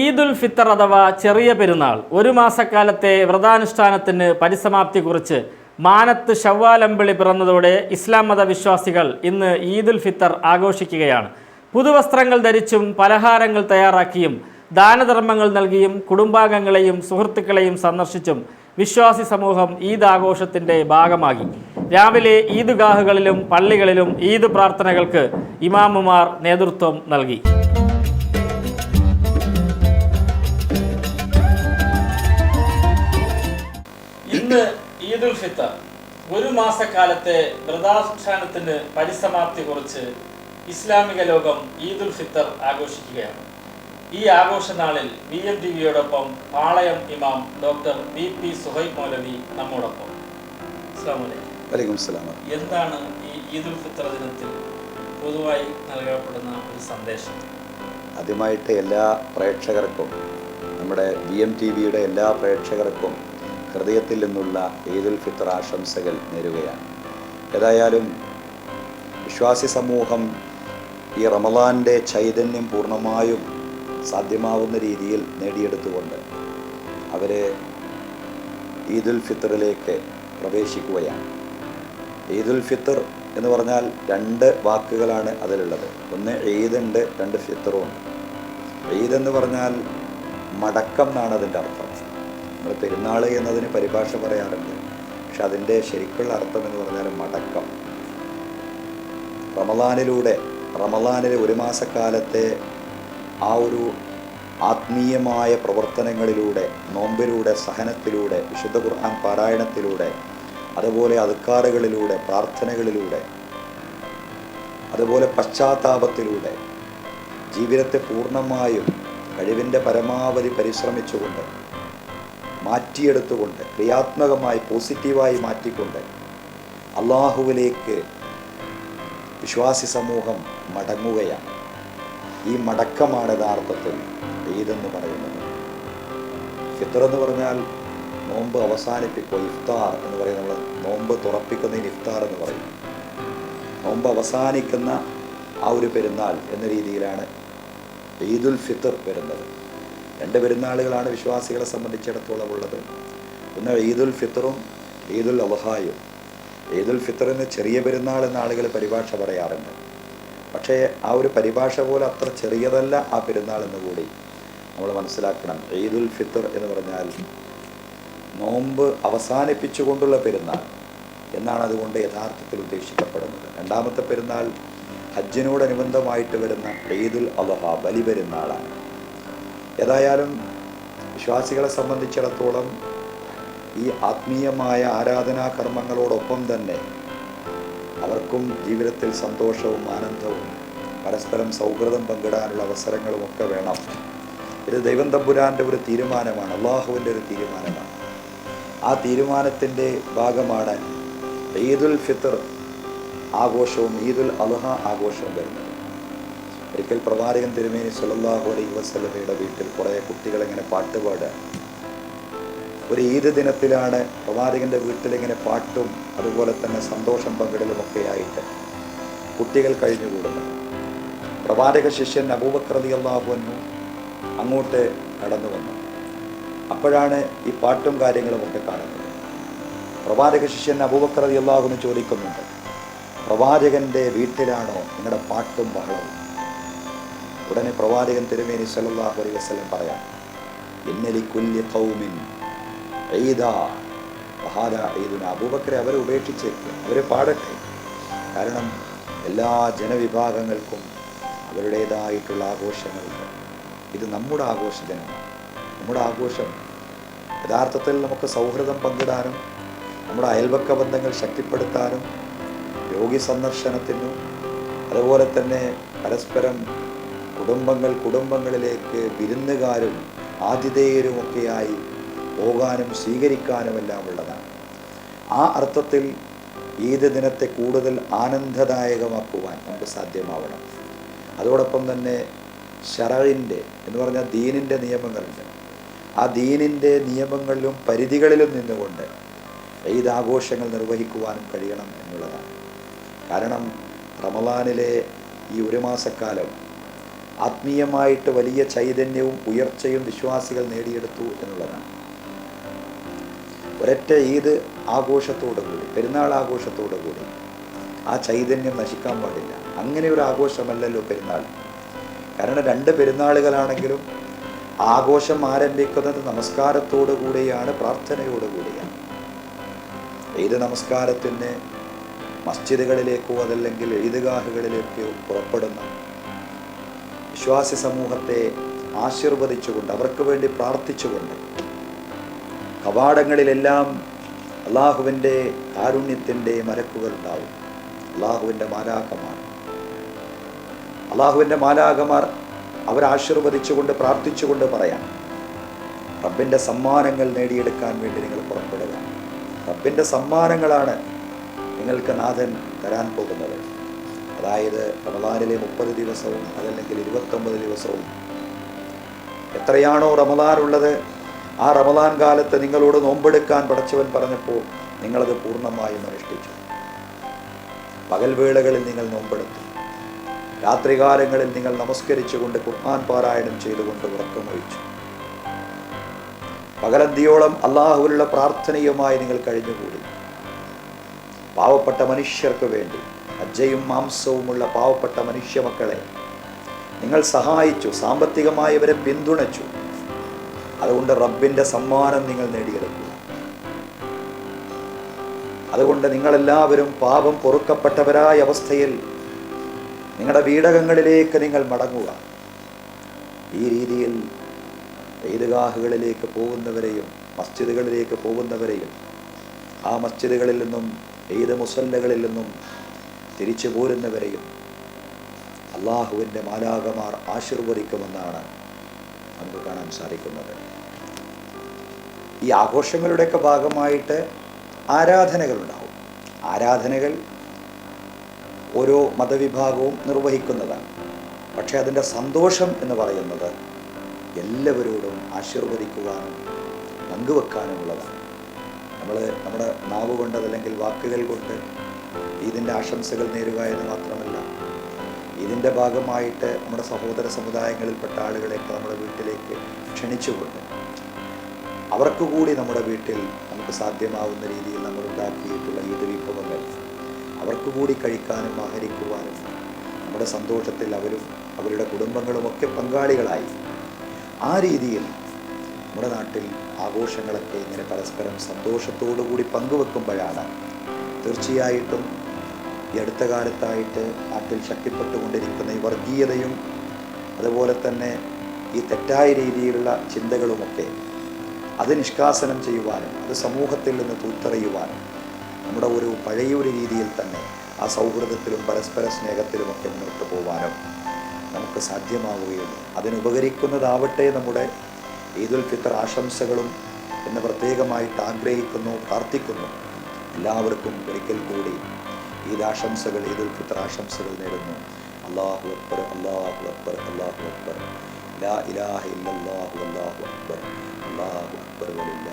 ഈദുൽ ഫിത്തർ അഥവാ ചെറിയ പെരുന്നാൾ ഒരു മാസക്കാലത്തെ വ്രതാനുഷ്ഠാനത്തിന് പരിസമാപ്തി കുറിച്ച് മാനത്ത് ഷവ്വാലമ്പിളി പിറന്നതോടെ ഇസ്ലാം മതവിശ്വാസികൾ ഇന്ന് ഈദുൽ ഫിത്തർ ആഘോഷിക്കുകയാണ്. പുതുവസ്ത്രങ്ങൾ ധരിച്ചും പലഹാരങ്ങൾ തയ്യാറാക്കിയും ദാനധർമ്മങ്ങൾ നൽകിയും കുടുംബാംഗങ്ങളെയും സുഹൃത്തുക്കളെയും സന്ദർശിച്ചും വിശ്വാസി സമൂഹം ഈദ് ആഘോഷത്തിന്റെ ഭാഗമാകി. രാവിലെ ഈദ്ഗാഹുകളിലും പള്ളികളിലും ഈദ് പ്രാർത്ഥനകൾക്ക് ഇമാമുമാർ നേതൃത്വം നൽകി. ഒരു മാസക്കാലത്തെ വ്രതാനുഷ്ഠാനത്തിന് പരിസമാപ്തി കുറിച്ച് ഇസ്ലാമിക ലോകം ഈദുൽ ഫിത്തർ ആഘോഷിക്കുകയാണ്. ഈ ആഘോഷനാളിൽ വി എം ടി വിയോടൊപ്പം പാളയം ഇമാം ഡോക്ടർ വി പി സുഹൈബ് മൗലവി നമ്മോടൊപ്പം. എന്താണ് ഈ ഈദുൽ ഫിത്തർ ദിനത്തിൽ പൊതുവായി നൽകപ്പെടുന്ന ഒരു സന്ദേശം? ആദ്യമായിട്ട് എല്ലാ പ്രേക്ഷകർക്കും നമ്മുടെ വി എം ടി വിയുടെ എല്ലാ പ്രേക്ഷകർക്കും ഹൃദയത്തിൽ നിന്നുള്ള ഈദുൽ ഫിത്തർ ആശംസകൾ നേരുകയാണ്. ഏതായാലും വിശ്വാസി സമൂഹം ഈ റമദാന്റെ ചൈതന്യം പൂർണമായും സാധ്യമാവുന്ന രീതിയിൽ നേടിയെടുത്തുകൊണ്ട് അവരെ ഈദുൽ ഫിത്തറിലേക്ക് പ്രവേശിക്കുകയാണ്. ഈദുൽ ഫിത്തർ എന്ന് പറഞ്ഞാൽ രണ്ട് വാക്കുകളാണ് അതിലുള്ളത്. ഒന്ന് ഈദുണ്ട് രണ്ട് ഫിത്തറും ഉണ്ട് ഈദ് എന്ന് പറഞ്ഞാൽ മടക്കം എന്നാണ് അതിന്റെ അർത്ഥം. നമ്മൾ പെരുന്നാൾ എന്നതിന് പരിഭാഷ പറയാറുണ്ട്. പക്ഷെ അതിന്റെ ശരിക്കുള്ള അർത്ഥം എന്ന് പറഞ്ഞാൽ മടക്കം. റമദാനിലൂടെ റമദാനിലെ ഒരു മാസക്കാലത്തെ ആ ഒരു ആത്മീയമായ പ്രവർത്തനങ്ങളിലൂടെ നോമ്പിലൂടെ സഹനത്തിലൂടെ വിശുദ്ധ ഖുർആൻ പാരായണത്തിലൂടെ അതുപോലെ അതുക്കാറുകളിലൂടെ പ്രാർത്ഥനകളിലൂടെ അതുപോലെ പശ്ചാത്താപത്തിലൂടെ ജീവിതത്തെ പൂർണമായും കഴിവിന്റെ പരമാവധി പരിശ്രമിച്ചുകൊണ്ട് മാറ്റിയെടുത്തുകൊണ്ട് ക്രിയാത്മകമായി പോസിറ്റീവായി മാറ്റിക്കൊണ്ട് അള്ളാഹുവിലേക്ക് വിശ്വാസി സമൂഹം മടങ്ങുകയാണ്. ഈ മടക്കമാണ് യഥാർത്ഥത്തിൽ ഈദെന്ന് പറയുന്നത്. ഫിത്തർ എന്ന് പറഞ്ഞാൽ നോമ്പ് അവസാനിപ്പിക്കുക ഇഫ്താർ എന്ന് പറയുന്നത് നമ്മൾ നോമ്പ് തുറപ്പിക്കുന്നതിന് ഇഫ്താർ എന്ന് പറയും. നോമ്പ് അവസാനിക്കുന്ന ആ ഒരു പെരുന്നാൾ എന്ന രീതിയിലാണ് ഈദുൽ ഫിത്തർ വരുന്നത്. രണ്ട് പെരുന്നാളുകളാണ് വിശ്വാസികളെ സംബന്ധിച്ചിടത്തോളം ഉള്ളത്. ഒന്ന് ഈദുൽ ഫിത്തറും ഈദുൽ അലഹായും ഈദുൽ ഫിത്തറിന് ചെറിയ പെരുന്നാൾ എന്ന ആളുകൾ പരിഭാഷ പറയാറുണ്ട്. പക്ഷേ ആ ഒരു പരിഭാഷ പോലെ അത്ര ചെറിയതല്ല ആ പെരുന്നാൾ എന്ന് കൂടി നമ്മൾ മനസ്സിലാക്കണം. ഈദുൽ ഫിത്തർ എന്ന് പറഞ്ഞാൽ നോമ്പ് അവസാനിപ്പിച്ചുകൊണ്ടുള്ള പെരുന്നാൾ എന്നാണ് അതുകൊണ്ട് യഥാർത്ഥത്തിൽ ഉദ്ദേശിക്കപ്പെടുന്നത്. രണ്ടാമത്തെ പെരുന്നാൾ ഹജ്ജിനോടനുബന്ധമായിട്ട് വരുന്ന ഈദുൽ അലഹ ബലി പെരുന്നാളാണ്. ഏതായാലും വിശ്വാസികളെ സംബന്ധിച്ചിടത്തോളം ഈ ആത്മീയമായ ആരാധനാ കർമ്മങ്ങളോടൊപ്പം തന്നെ അവർക്കും ജീവിതത്തിൽ സന്തോഷവും ആനന്ദവും പരസ്പരം സൗഹൃദം പങ്കിടാനുള്ള അവസരങ്ങളുമൊക്കെ വേണം. ഇത് ദൈവം തമ്പുരാന്റെ ഒരു തീരുമാനമാണ് അള്ളാഹുവിന്റെ ഒരു തീരുമാനമാണ്. ആ തീരുമാനത്തിന്റെ ഭാഗമാണ് ഈദുൽ ഫിത്തർ ആഘോഷവും ഈദുൽ അലഹ ആഘോഷവും വരുന്നത്. ഒരിക്കൽ പ്രവാചകൻ തിരുമേനി സല്ലല്ലാഹു അലൈഹി വസല്ലമയുടെ വീട്ടിൽ കുറേ കുട്ടികളിങ്ങനെ പാട്ടുപാടുക ഒരു ഈദ് ദിനത്തിലാണ് പ്രവാചകന്റെ വീട്ടിലിങ്ങനെ പാട്ടും അതുപോലെ തന്നെ സന്തോഷം പങ്കിടലുമൊക്കെ ആയിട്ട് കുട്ടികൾ കഴിഞ്ഞുകൂടുന്നു പ്രവാചക ശിഷ്യൻ അബൂബക്രതി അൻഹു അങ്ങോട്ട് നടന്നു വന്നു. അപ്പോഴാണ് ഈ പാട്ടും കാര്യങ്ങളുമൊക്കെ കാണുന്നത്. പ്രവാചക ശിഷ്യൻ അബൂബക്രതി അള്ളാഹുവിന് ചോദിക്കുന്നുണ്ട് പ്രവാചകന്റെ വീട്ടിലാണോ നിങ്ങളുടെ പാട്ടും ബഹളവും ഉടനെ പ്രവാചകൻ തിരുമേനി സല്ലല്ലാഹു അലൈഹി വസ്ലം പറയാം ഇന്നലി കുല്യ ഖൗമിൻ ഈദാ വഹാദ ഈദുന. അബൂബക്കറെ അവരെ ഉപേക്ഷിച്ച് അവരെ പാടട്ടെ. കാരണം എല്ലാ ജനവിഭാഗങ്ങൾക്കും അവരുടേതായിട്ടുള്ള ആഘോഷങ്ങളുണ്ട്. ഇത് നമ്മുടെ ആഘോഷ ദിനമാണ് നമ്മുടെ ആഘോഷം യഥാർത്ഥത്തിൽ നമുക്ക് സൗഹൃദം പങ്കിടാനും നമ്മുടെ അയൽവക്ക ബന്ധങ്ങൾ ശക്തിപ്പെടുത്താനും രോഗി സന്ദർശനത്തിനും അതുപോലെ തന്നെ പരസ്പരം കുടുംബങ്ങൾ കുടുംബങ്ങളിലേക്ക് വിരുന്നുകാരും ആതിഥേയരുമൊക്കെയായി പോകാനും സ്വീകരിക്കാനുമെല്ലാം ഉള്ളതാണ്. ആ അർത്ഥത്തിൽ ഈദ് ദിനത്തെ കൂടുതൽ ആനന്ദദായകമാക്കുവാൻ നമുക്ക് സാധ്യമാവണം. അതോടൊപ്പം തന്നെ ഷറയിന്റെ എന്ന് പറഞ്ഞാൽ ദീനിന്റെ നിയമങ്ങളുണ്ട്. ആ ദീനിന്റെ നിയമങ്ങളിലും പരിധികളിലും നിന്നുകൊണ്ട് ഈദ് ആഘോഷങ്ങൾ നിർവഹിക്കുവാനും കഴിയണം എന്നുള്ളതാണ്. കാരണം റമലാനിലെ ഈ ഒരു മാസക്കാലം ആത്മീയമായിട്ട് വലിയ ചൈതന്യവും ഉയർച്ചയും വിശ്വാസികൾ നേടിയെടുത്തു എന്നുള്ളതാണ്. ഒരൊറ്റ ഈദ് ആഘോഷത്തോടു കൂടി പെരുന്നാൾ ആഘോഷത്തോടു കൂടി ആ ചൈതന്യം നശിക്കാൻ പാടില്ല. അങ്ങനെ ഒരു ആഘോഷമല്ലല്ലോ പെരുന്നാൾ. കാരണം രണ്ട് പെരുന്നാളുകളാണെങ്കിലും ആഘോഷം ആരംഭിക്കുന്നത് നമസ്കാരത്തോടു കൂടിയാണ് പ്രാർത്ഥനയോടു കൂടിയാണ്. ഈദ് നമസ്കാരത്തിന് മസ്ജിദുകളിലേക്കോ അതല്ലെങ്കിൽ ഈദ്ഗാഹുകളിലേക്കോ പുറപ്പെടുന്ന വിശ്വാസി സമൂഹത്തെ ആശീർവദിച്ചുകൊണ്ട് അവർക്ക് വേണ്ടി പ്രാർത്ഥിച്ചുകൊണ്ട് കവാടങ്ങളിലെല്ലാം അള്ളാഹുവിന്റെ കാരുണ്യത്തിന്റെ മരക്കുകൾ ഉണ്ടാവും. അള്ളാഹുവിന്റെ മാലാഖമാർ. അള്ളാഹുവിന്റെ മാലാഖമാർ അവരാശീർവദിച്ചുകൊണ്ട് പ്രാർത്ഥിച്ചുകൊണ്ട് പറയാം റബ്ബിന്റെ സമ്മാനങ്ങൾ നേടിയെടുക്കാൻ വേണ്ടി നിങ്ങൾ പുറപ്പെടുക. റബ്ബിന്റെ സമ്മാനങ്ങളാണ് നിങ്ങൾക്ക് നാഥൻ തരാൻ പോകുന്നത്. അതായത് റമദാനിലെ മുപ്പത് ദിവസവും അതല്ലെങ്കിൽ ഇരുപത്തൊമ്പത് ദിവസവും. എത്രയാണോ റമദാൻ ഉള്ളത് ആ റമദാൻ കാലത്ത് നിങ്ങളോട് നോമ്പെടുക്കാൻ പടച്ചവൻ പറഞ്ഞപ്പോൾ നിങ്ങളത് പൂർണമായും അനുഷ്ഠിച്ചു. പകൽവേളകളിൽ നിങ്ങൾ നോമ്പെടുത്തു. രാത്രികാലങ്ങളിൽ നിങ്ങൾ നമസ്കരിച്ചുകൊണ്ട് ഖുർആൻ പാരായണം ചെയ്തുകൊണ്ട് ഉറക്കമൊഴിച്ചു. പകലന്തിയോളം അള്ളാഹുവിനുള്ള പ്രാർത്ഥനയുമായി നിങ്ങൾ കഴിഞ്ഞുകൂടി. പാവപ്പെട്ട മനുഷ്യർക്ക് വേണ്ടി അജ്ജയും മാംസവുമുള്ള പാവപ്പെട്ട മനുഷ്യ മക്കളെ നിങ്ങൾ സഹായിച്ചു സാമ്പത്തികമായി അവരെ പിന്തുണച്ചു. അതുകൊണ്ട് റബ്ബിന്റെ സമ്മാനം നിങ്ങൾ നേടിയെടുക്കുക. അതുകൊണ്ട് നിങ്ങളെല്ലാവരും പാപം പൊറുക്കപ്പെട്ടവരായ അവസ്ഥയിൽ നിങ്ങളുടെ വീടകങ്ങളിലേക്ക് നിങ്ങൾ മടങ്ങുക. ഈ രീതിയിൽ ഈദ്ഗാഹുകളിലേക്ക് പോകുന്നവരെയും മസ്ജിദുകളിലേക്ക് പോകുന്നവരെയും ആ മസ്ജിദുകളിൽ നിന്നും ഈദ് മുസല്ലകളിൽ നിന്നും തിരിച്ചു പോരുന്നവരെയും അള്ളാഹുവിന്റെ മാലാകമാർ ആശീർവദിക്കുമെന്നാണ് നമുക്ക് കാണാൻ സാധിക്കുന്നത്. ഈ ആഘോഷങ്ങളുടെയൊക്കെ ഭാഗമായിട്ട് ആരാധനകളുണ്ടാവും. ആരാധനകൾ ഓരോ മതവിഭാഗവും നിർവഹിക്കുന്നതാണ്. പക്ഷേ അതിന്റെ സന്തോഷം എന്ന് പറയുന്നത് എല്ലാവരോടും ആശീർവദിക്കുവാനും പങ്കുവെക്കാനുമുള്ളതാണ്. നമ്മൾ നമ്മുടെ നാവ് കൊണ്ട് അതല്ലെങ്കിൽ വാക്കുകൾ കൊണ്ട് ഇതിന്റെ ആശംസകൾ നേരുക എന്ന് മാത്രമല്ല ഇതിന്റെ ഭാഗമായിട്ട് നമ്മുടെ സഹോദര സമുദായങ്ങളിൽപ്പെട്ട ആളുകളെയൊക്കെ നമ്മുടെ വീട്ടിലേക്ക് ക്ഷണിച്ചുകൊണ്ട് അവർക്ക് കൂടി നമ്മുടെ വീട്ടിൽ നമുക്ക് സാധ്യമാവുന്ന രീതിയിൽ നമ്മൾ ഉണ്ടാക്കിയിട്ടുള്ള ഈദ് വിഭവങ്ങൾ അവർക്ക് കൂടി കഴിക്കാനും ആഹരിക്കുവാനും നമ്മുടെ സന്തോഷത്തിൽ അവരും അവരുടെ കുടുംബങ്ങളുമൊക്കെ പങ്കാളികളായി ആ രീതിയിൽ നമ്മുടെ നാട്ടിൽ ആഘോഷങ്ങളൊക്കെ ഇങ്ങനെ പരസ്പരം സന്തോഷത്തോടു കൂടി പങ്കുവെക്കുമ്പോഴാണ് തീർച്ചയായിട്ടും ഈ അടുത്ത കാലത്തായിട്ട് നാട്ടിൽ ശക്തിപ്പെട്ടുകൊണ്ടിരിക്കുന്ന ഈ വർഗീയതയും അതുപോലെ തന്നെ ഈ തെറ്റായ രീതിയിലുള്ള ചിന്തകളുമൊക്കെ അത് നിഷ്കാസനം ചെയ്യുവാനും അത് സമൂഹത്തിൽ നിന്ന് തൂത്തെറിയുവാനും നമ്മുടെ ഒരു പഴയൊരു രീതിയിൽ തന്നെ ആ സൗഹൃദത്തിലും പരസ്പര സ്നേഹത്തിലുമൊക്കെ മുന്നോട്ട് പോകാനും നമുക്ക് സാധ്യമാവുകയുള്ളൂ. അതിനുപകരിക്കുന്നതാവട്ടെ നമ്മുടെ ഈദുൽ ഫിത്തർ ആശംസകളും എന്ന് പ്രത്യേകമായിട്ട് ആഗ്രഹിക്കുന്നു പ്രാർത്ഥിക്കുന്നു. എല്ലാവർക്കും ഒരിക്കൽ കൂടി ഈദ് ആശംസകൾ ഈദുൽ ഫിത്തർ ആശംസകൾ നേടുന്നു അള്ളാഹു അക്ബർ അള്ളാഹു അക്ബർ അള്ളാഹു അക്ബർ. ലാ ഇലാഹ ഇല്ലല്ലാഹു അല്ലാഹു അക്ബർ. അള്ളാഹു അക്ബർ വലില്ലാഹിൽ